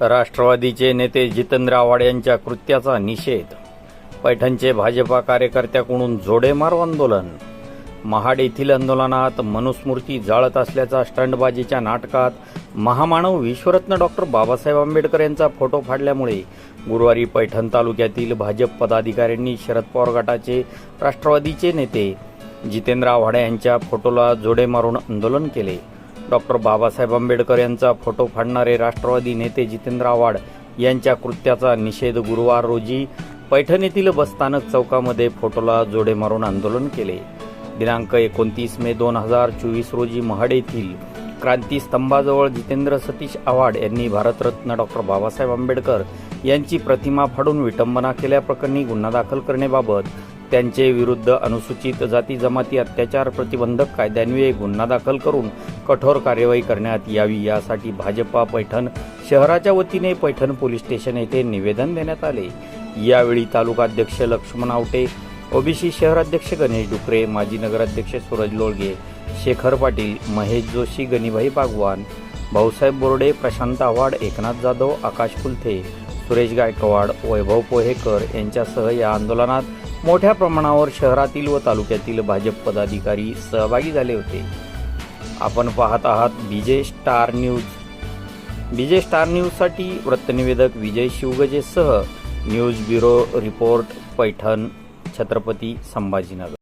राष्ट्रवादीचे नेते जितेंद्र आव्हाड यांच्या कृत्याचा निषेध. पैठणचे भाजपा कार्यकर्त्याकडून जोडेमार आंदोलन. महाड येथील आंदोलनात मनुस्मृती जाळत असल्याचा स्टंटबाजीच्या नाटकात महामानव विश्वरत्न डॉक्टर बाबासाहेब आंबेडकर यांचा फोटो फाडल्यामुळे गुरुवारी पैठण तालुक्यातील भाजप पदाधिकाऱ्यांनी शरद पवार गटाचे राष्ट्रवादीचे नेते जितेंद्र आव्हाड यांच्या फोटोला जोडे मारून आंदोलन केले. डॉक्टर बाबासाहेब आंबेडकर यांचा फोटो फाडणारे राष्ट्रवादी नेते जितेंद्र आव्हाड यांच्या कृत्याचा निषेध गुरुवार रोजी पैठण येथील बसस्थानक चौकामध्ये फोटोला जोडे मारून आंदोलन केले. दिनांक एकोणतीस मे दोन हजार चोवीस रोजी महाड येथील क्रांती स्तंभाजवळ जितेंद्र सतीश आव्हाड यांनी भारतरत्न डॉक्टर बाबासाहेब आंबेडकर यांची प्रतिमा फाडून विटंबना केल्याप्रकरणी गुन्हा दाखल करण्याबाबत त्यांचे विरुद्ध अनुसूचित जाती जमाती अत्याचार प्रतिबंधक कायद्यान्वये गुन्हा दाखल करून कठोर कार्यवाही करण्यात यावी यासाठी भाजपा पैठण शहराच्या वतीने पैठण पोलीस स्टेशन येथे निवेदन देण्यात आले. यावेळी तालुकाध्यक्ष लक्ष्मण आवटे ओबीसी शहराध्यक्ष गणेश डुकरे माजी नगराध्यक्ष सूरज लोळगे शेखर पाटील महेश जोशी गणिभाई बागवान भाऊसाहेब बोर्डे प्रशांत आव्हाड एकनाथ जाधव आकाश कुलथे सुरेश गायकवाड वैभव पोहेकर यांच्यासह या आंदोलनात मोठ्या प्रमाणावर शहरातील व तालुक्यातील भाजप पदाधिकारी सहभागी झाले होते. आपण पाहत आहात Vijay Star News. Vijay Star न्यूजसाठी वृत्तनिवेदक Vijay शिवगजेसह news bureau report Paithan Chhatrapati Sambhajinagar.